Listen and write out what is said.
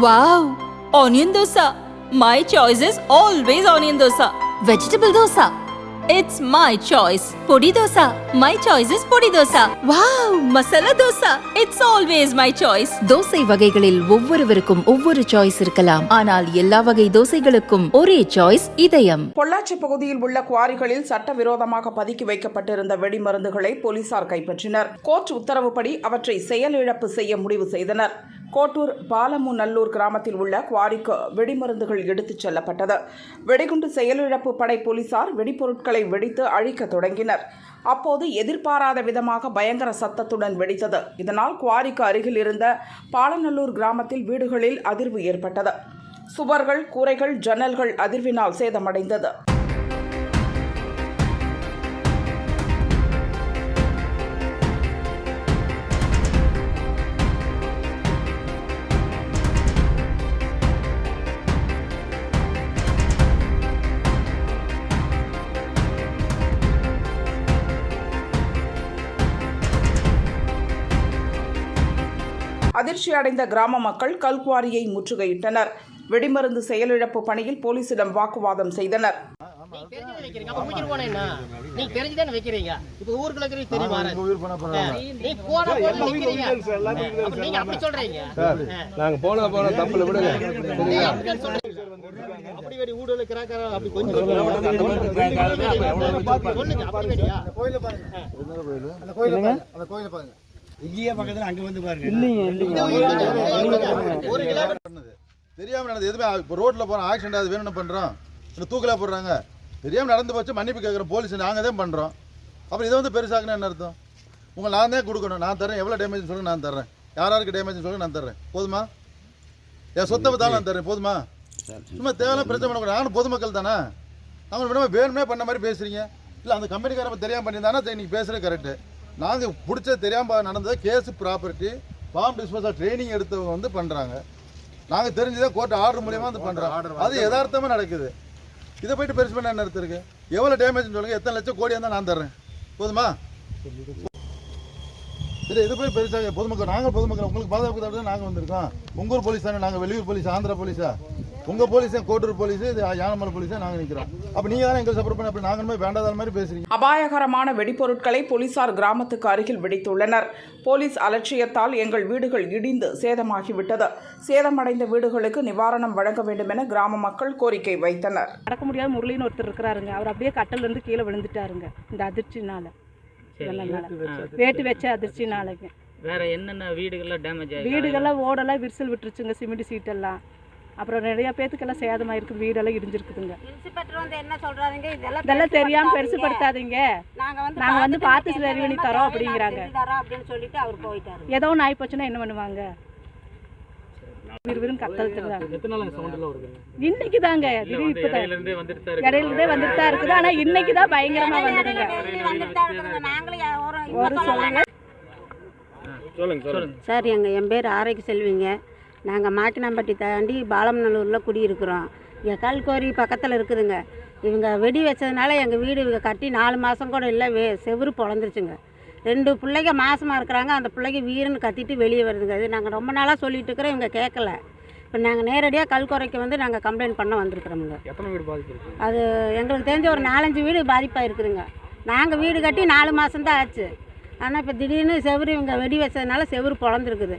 Wow! Onion dosa. My choice is always onion dosa. Vegetable dosa. It's my choice. Podi dosa. My choice is podi dosa. Wow! Masala dosa. It's always my choice. Dosa வகைகளில் ஒவ்வொருவருக்கும் ஒவ்வொரு choice இருக்கலாம் ஆனால் எல்லா வகை தோசைகளுக்கும் ஒரே choice இதயம் பொள்ளாச்சி பகுதியில் உள்ள குவாரிகளில் சட்டவிரோதமாக பதுக்கி வைக்கப்பட்டிருந்த வெடிமருந்துகளை போலீசார் கைப்பற்றினர் கோர்ட் உத்தரவுப்படி அவற்றை செயலிழப்பு செய்ய முடிவு செய்தனர் கோட்டூர் பாலமுநல்லூர் கிராமத்தில் உள்ள குவாரிக்கு வெடிமருந்துகள் எடுத்துச் செல்லப்பட்டது. வெடிகுண்டு செயலிழப்பு படை போலீசார் வெடிப்பொருட்களை வெடித்து அழிக்க தொடங்கினர். அப்போது எதிர்பாராத விதமாக பயங்கர சத்தத்துடன் வெடித்தது. இதனால் குவாரிக்கு அருகில் இருந்த பாலநல்லூர் கிராமத்தில் வீடுகளில் அதிர்வு ஏற்பட்டது. சுவர்கள் கூரைகள் ஜன்னல்கள் அதிர்வினால் சேதமடைந்தது. அதிர்ச்சி அடைந்த கிராம மக்கள் கல்குவாரியை முற்றுகையிட்டனர். வெடிமருந்து செயலிழப்பு பணியில் போலீசிடம் வாக்குவாதம் செய்தனர். நீங்க தெரிஞ்சுதான் வைக்கிறீங்க அப்ப உயிர் போனா என்ன? நீங்க தெரிஞ்சுதானே வைக்கிறீங்க இப்ப ஊருக்குள்ள இருக்கிறவங்க தெரியுமா நீ போன போன வைக்கிறீங்க அப்ப நீங்க அப்படி சொல்றீங்க. நாங்க போனா போன தப்புல விடுங்க. நீங்க அப்படி சொல்றீங்க. அப்படி வெடி ஊடுல கிராக்கற அப்படி கொஞ்சம் சொல்லுங்க அப்படி வெடியா? ஒரு கிலோ தெரியாம நடந்தது. எதுவுமே இப்போ ரோட்ல போறோம் ஆக்சிடென்ட் அது வேணும்னு பண்றோம். இந்த தூக்கலா போடுறாங்க. தெரியாம நடந்து போச்சு மன்னிப்பு கேட்குறோம் போலீஸ் நாங்க தான் பண்றோம். அப்புறம் இதை வந்து பெருசாக்குனா என்ன அர்த்தம்? உங்க நான் தான் கொடுக்கணும். நான் தரேன் எவ்வளவு டேமேஜ் சொல்லுங்க நான் தர்றேன். யார் யாருக்கு டேமேஜ் சொல்லுங்க நான் தர்றேன். போதுமா? என் சொத்தை பத்தாலும் நான் தரேன் போதுமா? சும்மா தேவையான பிரச்சனை பண்ணக்கூடாது. நானும் பொதுமக்கள் தானே. அவங்க விடாம வேணுமே பண்ண மாதிரி பேசுறீங்க. இல்லை அந்த கம்பெனிக்காரன் தெரியாம பண்ணியிருந்தானா? சரி நீங்க பேசுறது கரெக்டு நாங்கள் பிடிச்சது தெரியாம நடந்தது case property form disposal training எடுத்தவங்க வந்து பண்றாங்க. நாங்கள் தெரிஞ்சுதான் கோர்ட் ஆர்டர் மூலியமா வந்து பண்றோம். அது யதார்த்தமா நடக்குது. இதை போயிட்டு பெருசு பண்ண என்ன இருக்கு எவ்வளவு டேமேஜ் சொல்லுங்க. எத்தனை லட்சம் கோடி இருந்தால் நான் தர்றேன். போதுமா? இது இது போய் பெருசாக பொதுமக்கள் நாங்கள் பொதுமக்கள் உங்களுக்கு பாதுகாப்பு தான் நாங்கள் வந்திருக்கோம். உங்க ஊர் போலீஸ் தானே நாங்கள் வெளியூர் போலீஸ் ஆந்திரா போலீஸா? உங்க போலீஸ் கோட்டூர் போலீஸ் இது யானமலை போலீஸா நாங்கள் நிற்கிறோம் அப்போ நீங்க தானே எங்களுக்கு சப்போர்ட் பண்ணி அப்படி நாங்கள் வேண்டாத மாதிரி பேசுறீங்க. அபாயகரமான வெடிபொருட்களை போலீசார் கிராமத்துக்கு அருகில் வெடித்துள்ளனர். போலீஸ் அலட்சியத்தால் எங்கள் வீடுகள் இடிந்து சேதமாகிவிட்டது. சேதமடைந்த வீடுகளுக்கு நிவாரணம் வழங்க வேண்டும் என கிராம மக்கள் கோரிக்கை வைத்தனர். நடக்க முடியாத முரளின்னு ஒருத்தர் இருக்கிறாருங்க. அவர் அப்படியே கட்டில இருந்து கீழே விழுந்துட்டாருங்க. இந்த அதிர்ச்சினால. வேட்டு வச்ச அதிர்ச்சினாலங்க. வேற என்னென்ன வீடுகள்லாம் டேமேஜ் ஆகி வீடுகள்லாம் ஓடெல்லாம் விரிசல் விட்டுருச்சுங்க. சிமெண்ட் சீட்டெல்லாம். அப்புறம் நிறைய பேத்துக்கெல்லாம் சேதமாயிருக்கு வீடெல்லாம் இடிஞ்சிருக்குதுங்க. இன்ஸ்பெக்டர் வந்து என்ன சொல்றாங்க இதெல்லாம் இதெல்லாம் தெரியாம பெருசுபடுத்தாதீங்க. பெருசுப்படுத்தாதீங்க நாங்க வந்து நாங்க வந்து பார்த்து சரி பண்ணி தரோம் அப்படிங்கிறாங்க. ஏதோ ஒன்று ஆயிப்போச்சுன்னா என்ன பண்ணுவாங்க? விறுவிறுன்னு கத்தல் இன்னைக்கு தாங்க இடையில இருந்தே வந்துட்டு தான் இருக்குது. ஆனா இன்னைக்கு தான் பயங்கரமா யா- ஒரு சொல்லுங்க. சார் எங்கள் என் பேர் ஆரோக்கிய செல்விங்க. நாங்கள் மாக்கினாம்பட்டி தாண்டி பாலமநல்லூரில் குடியிருக்கிறோம். இங்கே கல்கோரி பக்கத்தில் இருக்குதுங்க. இவங்க வெடி வச்சதுனால எங்கள் வீடு இவங்க கட்டி நாலு மாதம் கூட இல்லை வே செவுரு பொழந்துருச்சுங்க. ரெண்டு பிள்ளைங்க மாசமாக இருக்கிறாங்க. அந்த பிள்ளைங்க வீரன்னு கத்திட்டு வெளியே வருதுங்க. இது நாங்கள் ரொம்ப நாளாக சொல்லிட்டு இருக்கிறோம். இவங்க கேட்கல இப்போ நாங்கள் நேரடியாக கல்கோரைக்கு வந்து நாங்கள் கம்ப்ளைண்ட் பண்ண வந்திருக்கிறோமுங்க. எத்தனை வீடு பாதிப்பு அது எங்களுக்கு தெரிஞ்ச ஒரு நாலஞ்சு வீடு பாதிப்பாக இருக்குதுங்க நாங்கள் வீடு கட்டி நாலு மாதம் தான் ஆச்சு. ஆனால் இப்போ திடீர்னு செவுரு இவங்க வெடி வச்சதுனால செவுரு பொழந்துருக்குது.